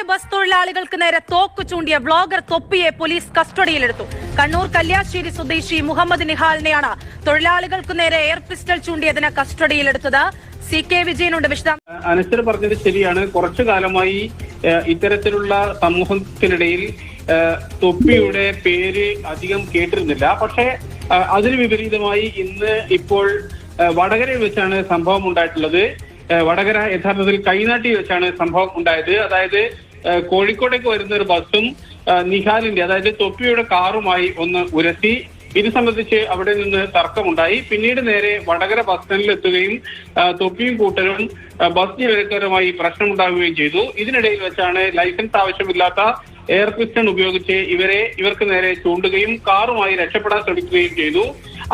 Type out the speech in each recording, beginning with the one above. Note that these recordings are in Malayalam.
സ്വകാര്യ ബസ് തൊഴിലാളികൾക്ക് നേരെ തോക്ക് ചൂണ്ടിയ വ്ളോഗർ തൊപ്പിയെ പോലീസ് കസ്റ്റഡിയിലെടുത്തു. കണ്ണൂർ കല്യാശ്ശേരി സ്വദേശി മുഹമ്മദ് നിഹാലിനെയാണ് തൊഴിലാളികൾക്ക് നേരെ എയർ പിസ്റ്റൾ ചൂണ്ടിയതിന് കസ്റ്റഡിയിലെടുത്തത് സി കെ വിജയനുണ്ട്. വിശദം. അനശ്വർ പറഞ്ഞത് ശരിയാണ്. കുറച്ചു കാലമായി ഇത്തരത്തിലുള്ള സമൂഹത്തിനിടയിൽ തൊപ്പിയുടെ പേര് അധികം കേട്ടിരുന്നില്ല. പക്ഷേ അതിന് വിപരീതമായി ഇന്ന് ഇപ്പോൾ വടകരയിൽ വെച്ചാണ് സംഭവം ഉണ്ടായിട്ടുള്ളത്. വടകര യഥാർത്ഥത്തിൽ കൈനാട്ടി വെച്ചാണ് സംഭവം ഉണ്ടായത്. അതായത് കോഴിക്കോടേക്ക് വരുന്ന ഒരു ബസ്സും നിഹാലിന്റെ അതായത് തൊപ്പിയുടെ കാറുമായി ഒന്ന് ഉരസി ഇത് സംബന്ധിച്ച് അവിടെ നിന്ന് തർക്കമുണ്ടായി. പിന്നീട് നേരെ വടകര ബസ് സ്റ്റാൻഡിൽ എത്തുകയും തൊപ്പിയും കൂട്ടരും ബസ് ജീവനക്കാരുമായി പ്രശ്നമുണ്ടാകുകയും ചെയ്തു. ഇതിനിടയിൽ വെച്ചാണ് ലൈസൻസ് ആവശ്യമില്ലാത്ത എയർ പിസ്റ്റൺ ഉപയോഗിച്ച് ഇവരെ ഇവർക്ക് നേരെ ചൂണ്ടുകയും കാറുമായി രക്ഷപ്പെടാൻ ശ്രമിക്കുകയും ചെയ്തു.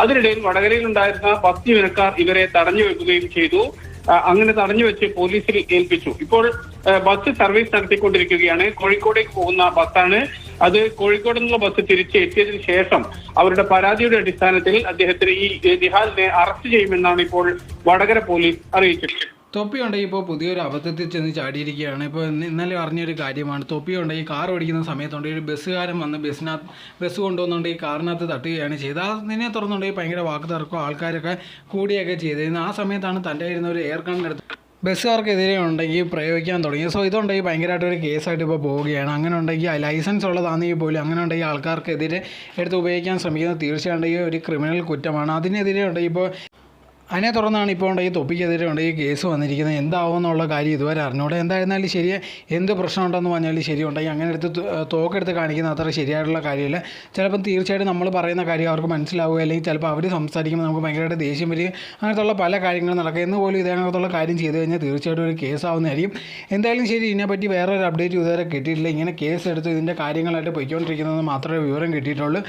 അതിനിടയിൽ വടകരയിൽ ഉണ്ടായിരുന്ന ബസ് ജീവനക്കാർ ഇവരെ തടഞ്ഞു വെക്കുകയും ചെയ്തു. അങ്ങനെ തടഞ്ഞു വെച്ച് പോലീസിൽ ഏൽപ്പിച്ചു. ഇപ്പോൾ ബസ് സർവീസ് നടത്തിക്കൊണ്ടിരിക്കുകയാണ്. കോഴിക്കോടേക്ക് പോകുന്ന ബസ്സാണ്. അത് കോഴിക്കോട് നിന്നുള്ള ബസ് തിരിച്ച് എത്തിയതിനു ശേഷം അവരുടെ പരാതിയുടെ അടിസ്ഥാനത്തിൽ അദ്ദേഹത്തിന് ഈ നിഹാലിനെ അറസ്റ്റ് ചെയ്യുമെന്നാണ് ഇപ്പോൾ വടകര പോലീസ് അറിയിച്ചിട്ടുള്ളത് തൊപ്പി ഉണ്ടെങ്കിൽ ഇപ്പോൾ പുതിയൊരു അബദ്ധത്തിൽ ചെന്ന് ചാടിയിരിക്കുകയാണ്. ഇപ്പോൾ ഇന്ന് ഇന്നലെ അറിഞ്ഞൊരു കാര്യമാണ്. തൊപ്പി ഉണ്ടെങ്കിൽ കാർ ഓടിക്കുന്ന സമയത്തുണ്ട്. ഒരു ബസ്സുകാരൻ വന്ന് ബസ്സിനകത്ത് ബസ് കൊണ്ടുവന്നുണ്ടെങ്കിൽ കാറിനകത്ത് തട്ടുകയാണ് ചെയ്ത് അതിനെ തുറന്നുണ്ടെങ്കിൽ ഭയങ്കര വാക്ക് തർക്കവും ആൾക്കാരൊക്കെ കൂടിയൊക്കെ ചെയ്തിരുന്നു ആ സമയത്താണ് തന്റെ ഇരുന്ന ഒരു എയർ കണ്ണെടുത്ത് ബസ്സുകാർക്കെതിരെ ഉണ്ടെങ്കിൽ പ്രയോഗിക്കാൻ തുടങ്ങി. സോ ഇതുണ്ടെങ്കിൽ ഭയങ്കരമായിട്ട് ഒരു കേസായിട്ട് ഇപ്പോൾ പോവുകയാണ്. അങ്ങനെ ഉണ്ടെങ്കിൽ ലൈസൻസ് ഉള്ളതാണെങ്കിൽ പോലും അങ്ങനെ ഉണ്ടെങ്കിൽ ആൾക്കാർക്കെതിരെ എടുത്ത് ഉപയോഗിക്കാൻ ശ്രമിക്കുന്നത് തീർച്ചയായിട്ടും ഒരു ക്രിമിനൽ കുറ്റമാണ്. അതിനെതിരെ ഉണ്ടെങ്കിൽ ഇപ്പോൾ അതിനെ തുടർന്നാണ് ഇപ്പോൾ ഈ തൊപ്പിക്കെതിരെ ഈ കേസ് വന്നിരിക്കുന്നത്. എന്താവും എന്നുള്ള കാര്യം ഇതുവരെ അറിഞ്ഞൂടെ. എന്തായിരുന്നാലും ശരി എന്ത് പ്രശ്നം ഉണ്ടെന്ന് പറഞ്ഞാലും ശരി ഉണ്ടെങ്കിൽ അങ്ങനെ എടുത്ത് തോക്കെടുത്ത് കാണിക്കുന്ന അത്ര ശരിയായിട്ടുള്ള കാര്യമില്ല. ചിലപ്പം തീർച്ചയായിട്ടും നമ്മൾ പറയുന്ന കാര്യം അവർക്ക് മനസ്സിലാവുക അല്ലെങ്കിൽ ചിലപ്പോൾ അവർ സംസാരിക്കുമ്പോൾ നമുക്ക് ഭയങ്കരമായിട്ട് ദേഷ്യം വരിക അങ്ങനത്തുള്ള പല കാര്യങ്ങളും നടക്കുക എന്ന് പോലും ഇതേകണത്തുള്ള കാര്യം ചെയ്തു കഴിഞ്ഞാൽ തീർച്ചയായിട്ടും ഒരു കേസാവുന്നതായിരിക്കും എന്തായാലും ശരി ഇതിനെപ്പറ്റി ഒരു അപ്ഡേറ്റ് ഇതുവരെ കിട്ടിയിട്ടില്ല. ഇങ്ങനെ കേസ് എടുത്ത് ഇതിന്റെ കാര്യങ്ങളായിട്ട് പൊയ്ക്കൊണ്ടിരിക്കുന്നത് മാത്രമേ വിവരം കിട്ടിയിട്ടുള്ളൂ.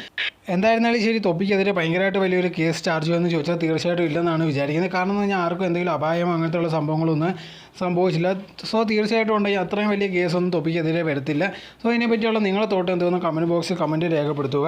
എന്തായിരുന്നാലും ശരി തൊപ്പിക്കെതിരെ ഭയങ്കരമായിട്ട് വലിയൊരു കേസ് ചാർജ് എന്ന് ചോദിച്ചാൽ തീർച്ചയായിട്ടും ഇല്ലെന്നാണ് വിചാരിക്കുന്നത്. കാരണം എന്ന് പറഞ്ഞാൽ ആർക്കും എന്തെങ്കിലും അപായം അങ്ങനത്തെയുള്ള സംഭവങ്ങളൊന്നും സംഭവിച്ചില്ല. സോ തീർച്ചയായിട്ടും ഉണ്ടെങ്കിൽ അത്രയും വലിയ കേസൊന്നും തൊപ്പിക്കെതിരെ വരത്തില്ല. സോ ഇതിനെപ്പറ്റിയുള്ള നിങ്ങളെ തോട്ടം എന്തോന്ന് കമന്റ് ബോക്സിൽ കമന്റ് രേഖപ്പെടുത്തുക.